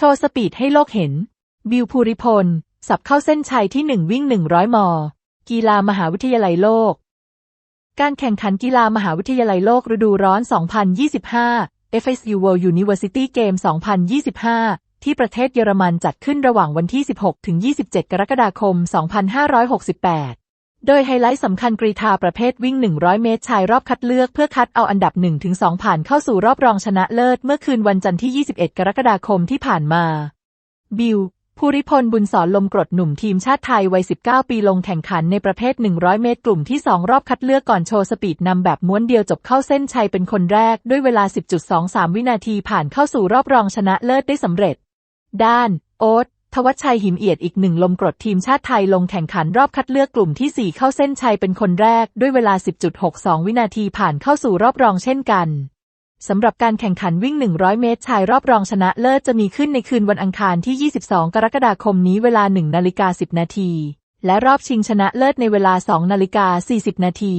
โชว์สปีดให้โลกเห็น บิวภูริพล สับเข้าเส้นชัยที่1วิ่ง100มกีฬามหาวิทยาลัยโลก การแข่งขันกีฬามหาวิทยาลัยโลกฤดูร้อน 2025 FSU World University Game 2025 ที่ประเทศเยอรมันจัดขึ้นระหว่างวันที่ 16 ถึง 27 กรกฎาคม 2568 โดยไฮไลท์สำคัญกรีธาประเภทวิ่ง 100 เมตรชายรอบคัดเลือกเพื่อคัดเอาอันดับ 1-2 ผ่านเข้าสู่รอบรองชนะเลิศเมื่อคืนวันจันทร์ที่ 21 กรกฎาคมที่ผ่านมา บิลภูริพลบุญสอนลมกรดหนุ่มทีมชาติไทยวัย 19 ปีลงแข่งขันในประเภท 100 เมตรกลุ่มที่ 2 รอบคัดเลือกก่อนโชว์สปีดนำแบบม้วนเดียวจบเข้าเส้นชัยเป็นคนแรกด้วยเวลา 10.23 วินาทีผ่านเข้าสู่รอบรองชนะเลิศได้สำเร็จ ด้าน โอ๊ต วัชชัยหิมเอียดอีกหนึ่งลมกรดทีมชาติไทยลงแข่งขันรอบคัดเลือกกลุ่มที่ 4 เข้าเส้นชัยเป็นคนแรกด้วยเวลา 10.62 วินาทีผ่านเข้าสู่รอบรองเช่นกันสำหรับการแข่งขันวิ่ง 100 เมตร ชายรอบรองชนะเลิศจะมีขึ้นในคืนวันอังคารที่ 22 กรกฎาคมนี้เวลา 1 นาฬิกา 10 นาที และรอบชิงชนะเลิศในเวลา 2 นาฬิกา 40 นาที